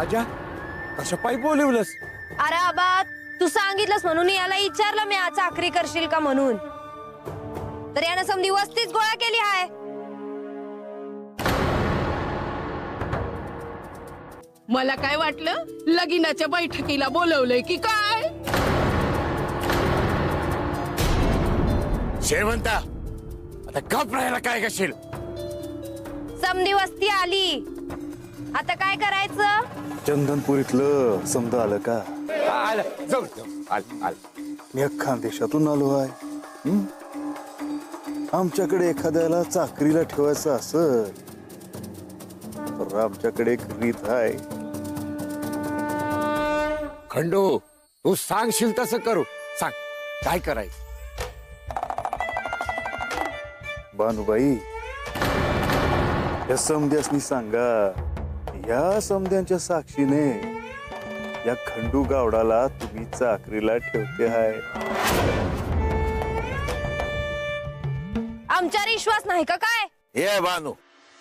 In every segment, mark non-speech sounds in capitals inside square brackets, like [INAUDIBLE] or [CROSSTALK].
राजा कशा पायी बोलवलंस. अरे आबा तू सांगितलंस म्हणून याला विचारलं मी आज चाकरी करशील का म्हणून? तर यानं समधी वस्तीच गोळा केली आहे मला काय वाटलं? लगीनाच्या बैठकीला बोलवलंय की काय? शेवंता आता गप राहायला काय करशील समधी वस्ती आली. आता काय करायचं? चंदनपुरीतलं समजा आलं का? आलं जाऊ जाऊ. आलं आलं. मी अख्खा देशातून आलो आहे. हं? आमच्याकडे एखाद्याला चाकरीला ठेवायचं असं तर आमच्याकडे एक रीत आहे. खंडू तू सांगशील तसं करू. सांग काय करायचं? बानुबाई या समध्यासनी सांगा. या समध्यांच्या साक्षीने या खंडू गावडाला तुम्ही चाकरीला ठेवते आहे आमच्यावर विश्वास नाही का काय? हे बानू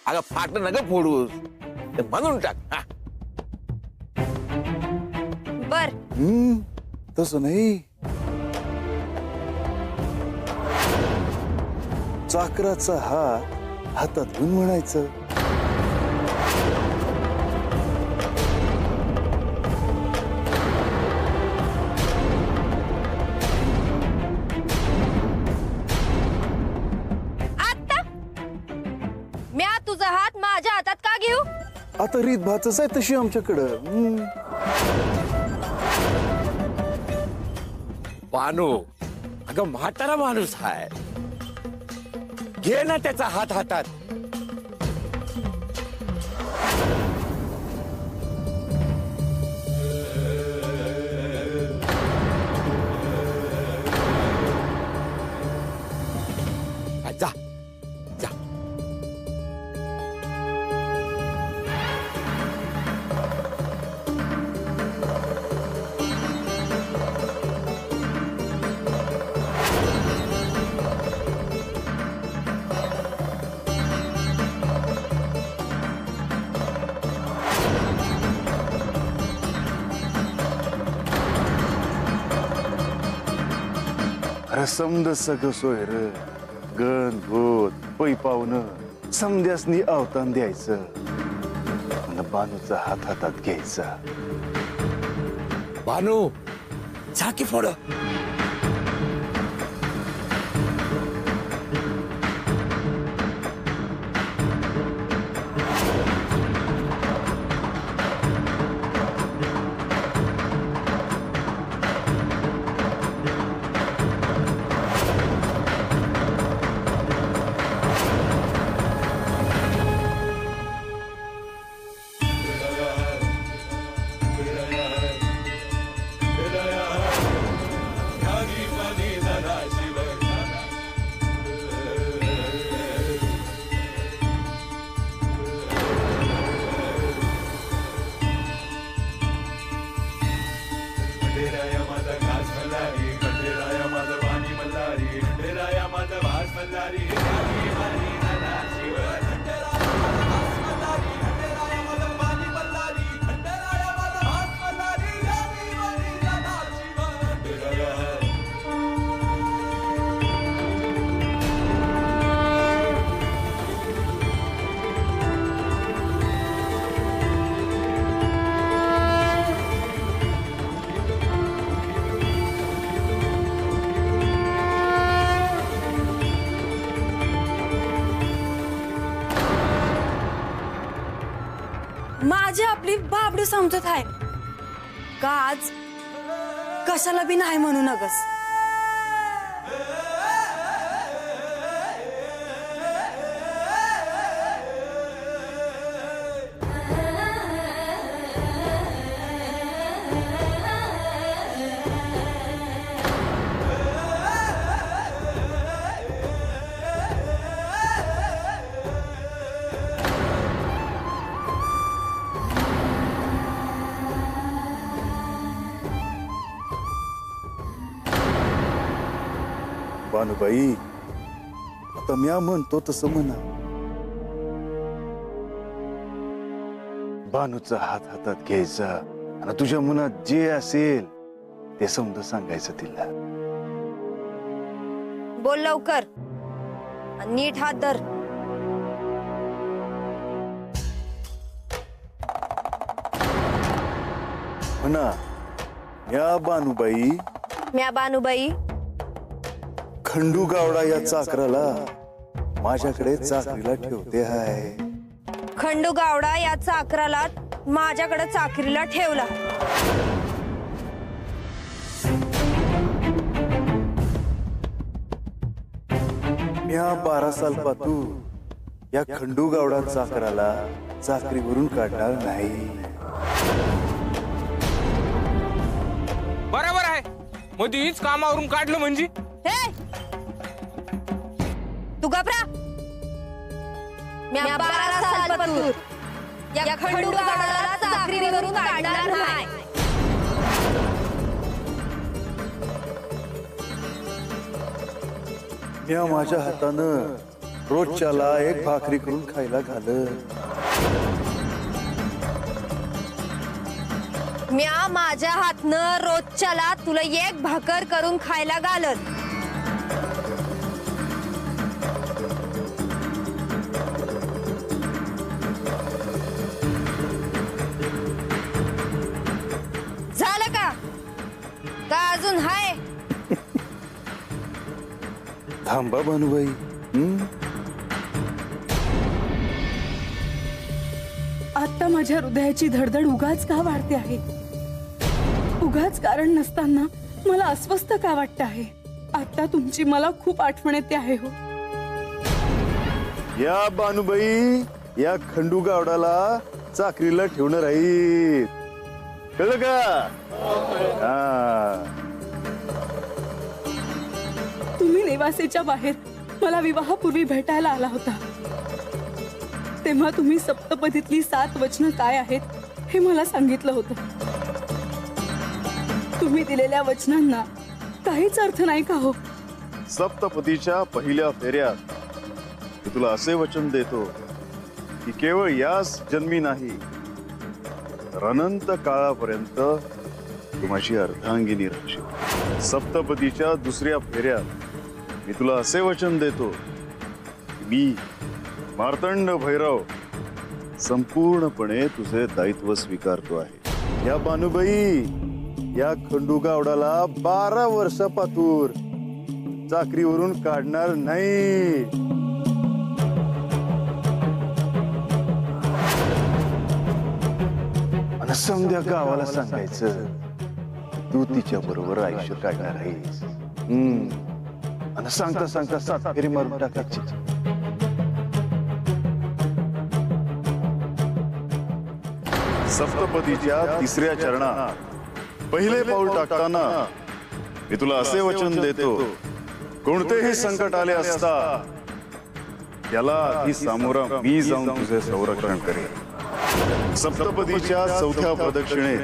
अगं फाट नका फोडूस. ते म्हणून टाक हा. बर. हम्म तसं नाही. चाकराचा हात हातात घेऊन म्हणायचं. आता रीत भातच आहे तशी आमच्याकडं. हम्म. बानू अगं म्हातारा माणूस हाय. घे ना त्याचा हात हातात. समद सगळं सोयर गण भूत पै पाहुणं समध्यासनी अवतान द्यायचं. बानूचा हात हातात घ्यायचा. बानू झाकी फोड. Thank you. समजत आहे? का आज कशाला बी नाही म्हणू नगस? बानुबाई आता म्या म्हणतो तसं म्हणा. बानूचा हात हातात घ्यायचा आणि तुझ्या मनात जे असेल ते समजा सांगायचं तिला. बोल लवकर. आणि नीट हात धर. म्हणा या बानूबाई. म्या बानुबाई. खंडू गावडा या चाकराला माझ्याकडे चाकरीला ठेवते हाय. खंडू गावडा या चाकराला माझ्याकडे चाकरीला ठेवला. म्या बारा साल पातू या खंडू गावडा चाकराला चाकरीवरून काढणार नाही. बरोबर आहे. मधीच कामावरून काढलं म्हणजे? हे! म्या बारा साल पतूर. या खंडू चाकरीवरून काढणार नाही. म्या माझ्या हातानं रोजच्याला एक भाकरी करून खायला घालत. म्या माझ्या हातनं रोजच्याला तुला एक भाकर करून खायला घालत. थांबा बानूबाई हं? आता माझ्या हृदयाची धडधड उगाच का वाढते आहे? उगाच कारण नसताना मला अस्वस्थ का वाटत आहे? आता तुमची मला खूप आठवण येते आहे हो. या बानूबाई या खंडू गावडाला चाकरीला ठेवणार आहेत कळलं का? हा. तुम्ही नेवासेच्या बाहेर मला विवाहापूर्वी भेटायला आला होता. तेव्हा तुम्ही सप्तपदीतली सात वचनं काय आहेत हे मला सांगितलं होतं. तुम्ही दिलेल्या वचनांना काहीच अर्थ नाही का हो? सप्तपदीच्या पहिल्या फेऱ्यात मी तुला असे वचन देतो की केवळ याच जन्मी नाही तर अनंत काळापर्यंत तू माझी अर्धांगिनी राहशील. सप्तपदीच्या दुसऱ्या फेऱ्यात मी तुला असे वचन देतो मी मार्तंड भैरव संपूर्णपणे तुझे दायित्व स्वीकारतो आहे. या बानुबाई या खंडू गावडाला बारा वर्षापातूर चाकरीवरून काढणार नाही. समध्या गावाला सांगायचं तू तिच्या बरोबर आयुष्य काढणार आहेस. हम्म. आणि सांगता सांगता सात फेरी मारून टाकायची सप्तपदीच्या तिसऱ्या चरणात पहिले पाऊल टाकताना मी तुला असे वचन देतो कोणतेही संकट आले असता याला आधी सामोरा मी जाऊन तुझे संरक्षण करेन. सप्तपदीच्या चौथ्या प्रदक्षिणेत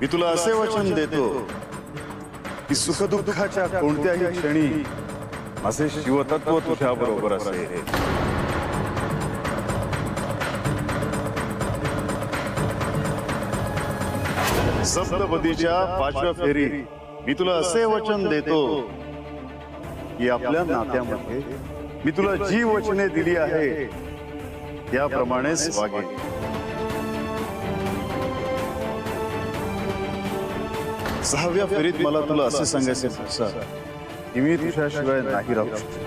मी तुला असे वचन देतो. की सुखदुःखाच्या कोणत्याही क्षणी असे शिवतत्व तुझ्या बरोबर असेल. सप्तपदीच्या पाचव्या फेरी. मी तुला असे वचन देतो की आपल्या नात्यामध्ये मी तुला जी वचने दिली आहे त्याप्रमाणेच वागेल सहाव्या फेरीत मला तुला असे सांगायचे भाषा की मी तुझ्याशिवाय नाही राहू शकत.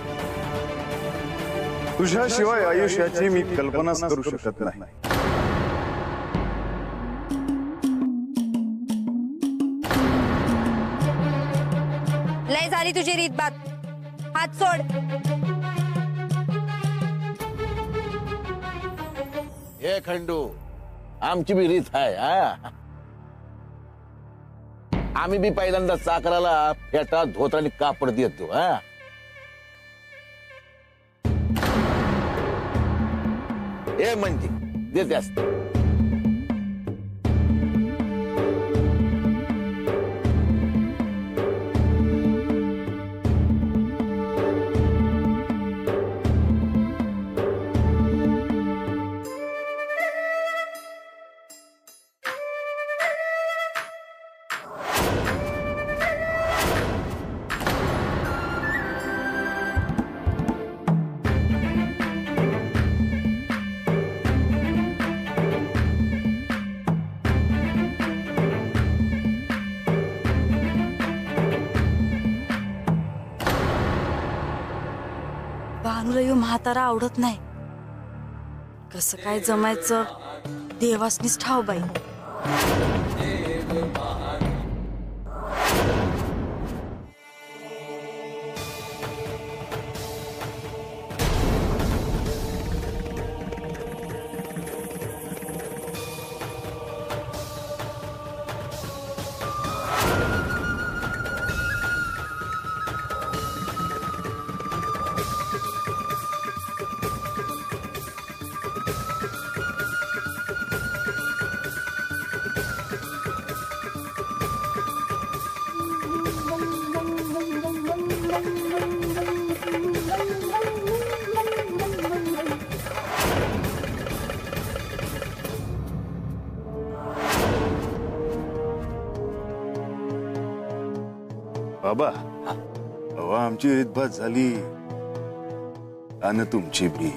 तुझ्याशिवाय आयुष्याची मी कल्पनाच करू शकत नाही. लय झाली तुझी रीत बात. हात सोड. हे खंडू आमची बी रीत आहे हा. आम्ही बी पहिल्यांदा चाकराला फेटा धोत्राने कापड देतो हा. हे म्हणजे देते असते. म्हातारा आवडत नाही. कसं काय जमायचं? देवासनीच ठाव बाई. बाबा. अहो आमची रीतभात झाली. आणि तुमची बी.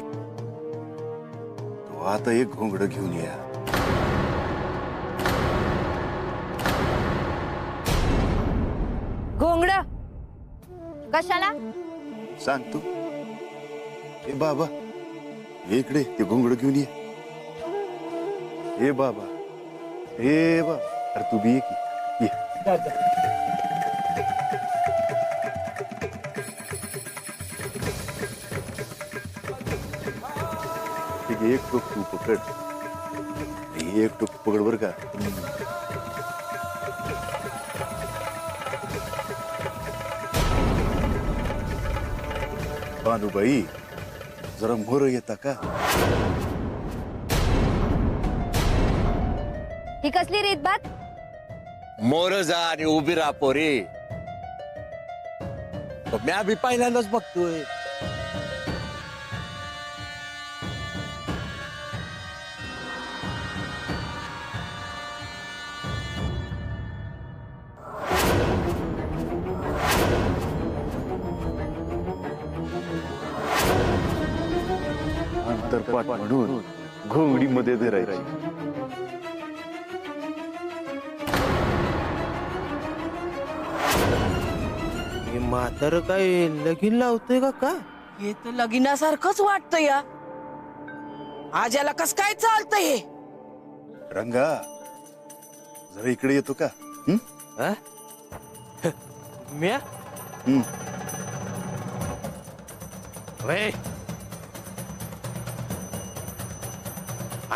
तो आता एक घोंगड घेऊन या. घोंगड? कशाला? सांगतो ए बाबा. ये इकडे ते घोंगड घेऊन ये. ए बाबा. ए बा अरे तू बी ये. एक टोक तू पकड। हे एक टोक पकड बर का। बाई जरा मोर येता का ही कसली रीतभात मोर जा आणि उभी राहा पोरी। तो म्या बी पहिल्यांदाच बघतोय। अंतरपाठ म्हणून घोंगडीमध्ये धरायची हे म्हातार काय लगीन लावतोय का का हे तर लगीनासारखंच वाटतं या आज याला कस काय चालतं हे रंगा जरा इकडे येतो का हं? हा? [LAUGHS] म्या हं. होय.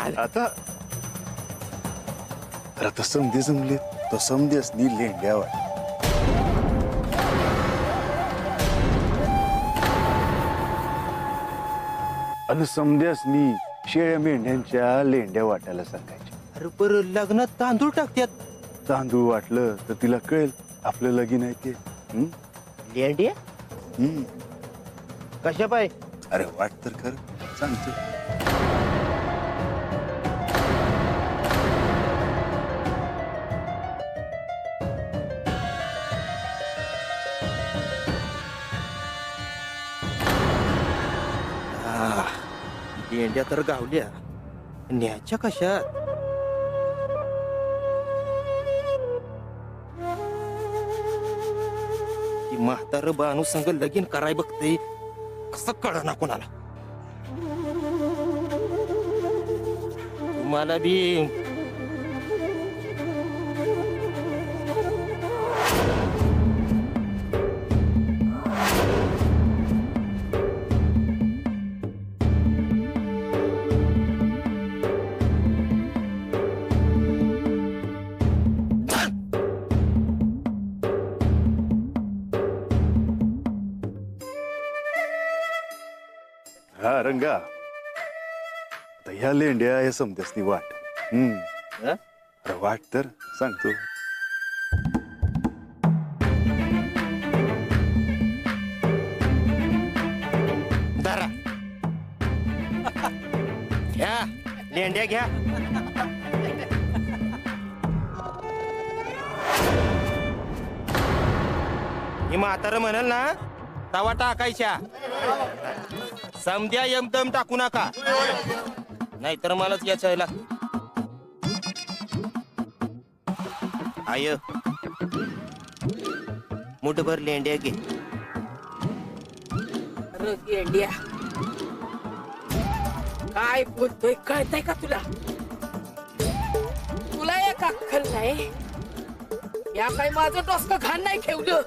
आता आता समधी जमले तो समधी असणी लेंड्यावर अन समध्यासनी शेळ्या मेंढ्यांच्या लेंड्या वाटायला सांगायच्या. अरे पर लग्नात तांदूळ टाकत्यात. तांदूळ वाटलं तर तिला कळेल आपलं लगीन आहे ते. हं? लेंड्या? हं. कशा पाय अरे वाट तर खर सांगतो लेंड्या तर गावल्या. न्याच्या कशात? ती म्हातार बानू संग लगीन कराय बघते. कसं कळ ना कोणाला. तुम्हाला बी हा रंगा. आता ह्या लेंड्या या समध्यासनी वाट. हम्म. हा? अरे वाट तर सांगतो. धरा घ्या लेंड्या घ्या. ही म्हातार म्हणाल ना तवा टाकायच्या. समद्या यमदम टाकू नका. नाहीतर मलाच याचायला. आय. मुठभर लेंड्या घे. इंडिया काय बोलतोय कळतय का तुला? तुला एक अक्कल नाही? या काय माझं डोसकं घाण नाही ठेवलं.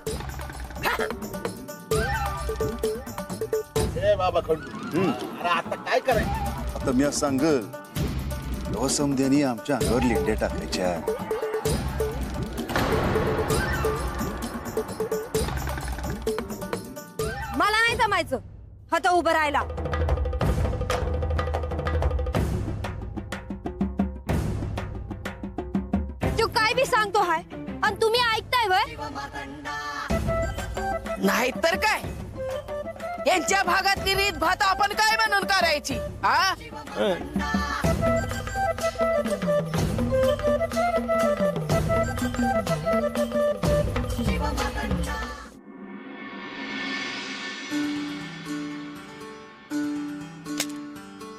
आता मी आज सांगल तेव्हा समध्यानी आमच्या अंगावर लेंड्या टाकायच्या. मला नाही जमायचं. हत उभं राहायला तू काय बी सांगतो हाय? आणि तुम्ही ऐकताय वय? नाही तर काय? यांच्या भागातली रीत भात आपण काय म्हणून करायची? हा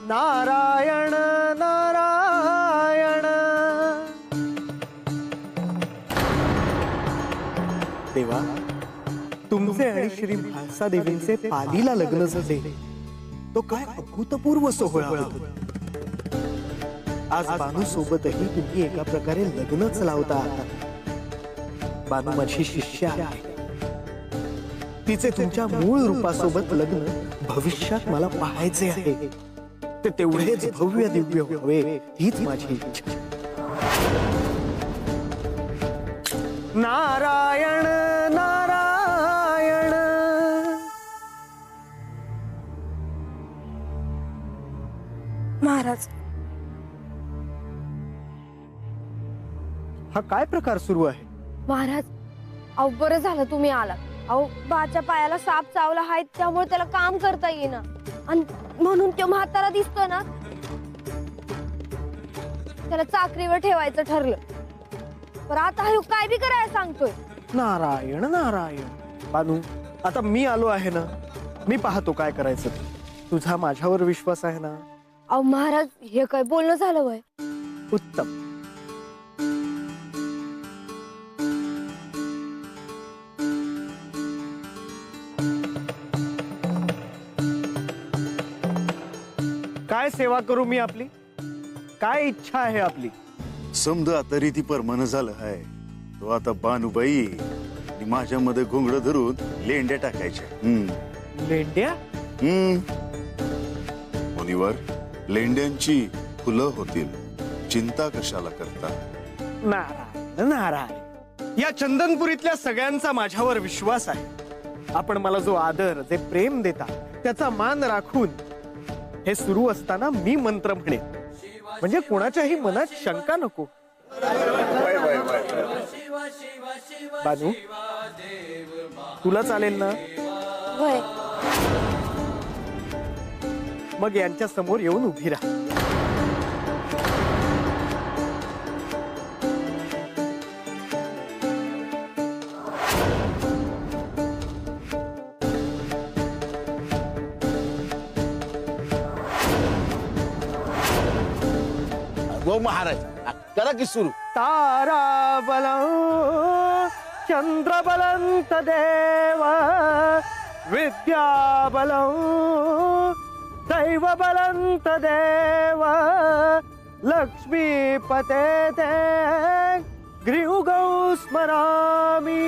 नारायण नारायण. देवा तुमचे आणि श्री भालसा देवींचे पालीला लग्न झाले. तो काय अभूतपूर्व सोहळा होता आज बानू सोबतही तुम्ही एका प्रकारे लग्नच लावता. आहात बानू माझी शिष्य आहे. तिचे तुमच्या मूळ रूपासोबत लग्न भविष्यात मला पाहायचे आहे. ते तेवढेच भव्य दिव्य व्हावे हीच माझी इच्छा. नारायण महाराज. हा काय प्रकार सुरू आहे? महाराज अहो बरं झालं तुम्ही आलात. अहो बाच्या पायाला साप चावला आहे त्यामुळे त्याला काम करता येईना. आणि म्हणून तो म्हातारा दिसतोय ना? त्याला चाकरीवर ठेवायचं ठरलं. पण आता हा काय बी करायला सांगतोय? नारायण नारायण. बानू आता मी आलो आहे ना? मी पाहतो काय करायचं. ते. तुझा माझ्यावर विश्वास आहे ना? अहो महाराज हे काय बोलणं झालं वय? उत्तम. काय सेवा करू मी आपली? काय इच्छा आहे आपली? समज आता रीती परमन झालं आहे तो आता बानुबाई आणि माझ्यामध्ये घोंगड धरून लेंड्या टाकायच्या. हम्म. लेंड्या? हम्म. मुनिवर लेंड्यांची फुलं होतील. चिंता कशाला करता? नारायण नारायण. या चंदनपुरीतल्या सगळ्यांचा माझ्यावर विश्वास आहे. आपण मला जो आदर जे प्रेम देता त्याचा मान राखून हे सुरू असताना मी मंत्र म्हणेन. म्हणजे कोणाच्याही मनात शंका नको. बाजू तुला चालेल ना? मग यांच्या समोर येऊन उभी राहा. गो महाराज करा की सुरू. ताराबलं चंद्रबलं तदेव दैव दैवबलं तदेव लक्ष्मीपते ते गृहुगौ स्मरामि।